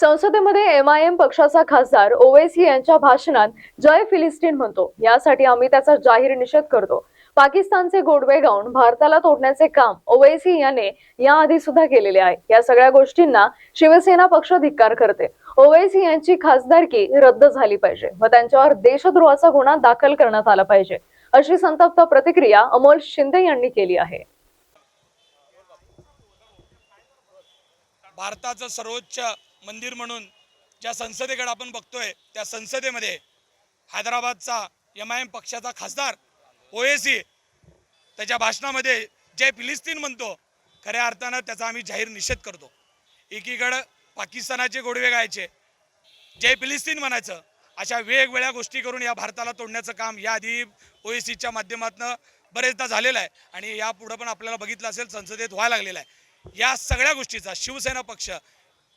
संसदेमध्ये M I M पक्षाचा खासदार ओवैसी यांच्या भाषणात जय फिलिस्तीन म्हणतो. यासाठी आम्ही त्याचा जाहीर निषेध करतो. पाकिस्तानचे गोडवे गाऊन भारताला तोडण्याचे काम ओवैसी याने याआधी सुद्धा केलेले आहे. या सगळ्या गोष्टींना शिवसेना पक्ष धिक्कार करते. ओवैसी यांची खासदारकी रद्द झाली पाहिजे व त्यांच्यावर देशद्रोहाचा गुन्हा दाखल करण्यात आला पाहिजे अशी संतप्त प्रतिक्रिया अमोल शिंदे यांनी केली आहे. भारताचं सर्वोच्च मंदिर म्हणून ज्या संसदेकडे आपण बघतोय त्या संसदेमध्ये हैदराबादचा एम आय एम पक्षाचा खासदार ओएसी त्याच्या भाषणामध्ये जय फिलिस्तीन म्हणतो. खऱ्या अर्थानं त्याचा आम्ही जाहीर निषेध करतो. एकीकडं पाकिस्तानाचे गोडवे गायचे जय फिलिस्तीन म्हणायचं अशा वेगवेगळ्या गोष्टी करून या भारताला तोडण्याचं काम याआधी ओएसीच्या माध्यमातून बरेचदा झालेलं आहे आणि यापुढं पण आपल्याला बघितलं असेल संसदेत व्हायला लागलेलं आहे. या सगळ्या गोष्टीचा शिवसेना पक्ष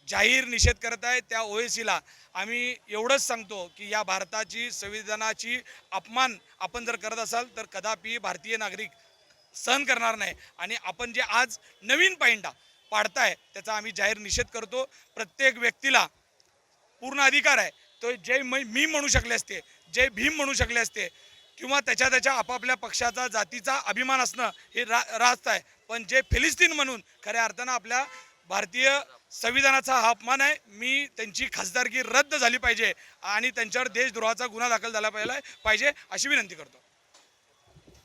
जाहीर निषेध करत आहे त्या ओएसीला आम्ही एवढंच सांगतो की या भारताची संविधानाची अपमान आपण जर करत असाल तर कदापि भारतीय नागरिक सहन करणार नाही. आणि आपण जे आज नवीन पायंडा पाडताय त्याचा आम्ही जाहीर निषेध करतो. प्रत्येक व्यक्तीला पूर्ण अधिकार आहे. तो जय मै मी म्हणू शकले असते जय भीम म्हणू शकले असते किंवा त्याच्या त्याच्या आपापल्या पक्षाचा जातीचा अभिमान असणं हे रा रास्त आहे. पण जे फिलिस्तीन म्हणून खऱ्या अर्थानं आपल्या भारतीय संविधानाचा हा अपमान आहे. मी त्यांची खासदारकी रद्द झाली पाहिजे आणि त्यांच्यावर देशद्रोहाचा गुन्हा दाखल झाला पाहिजे. पाहिजे अशी विनंती करतो.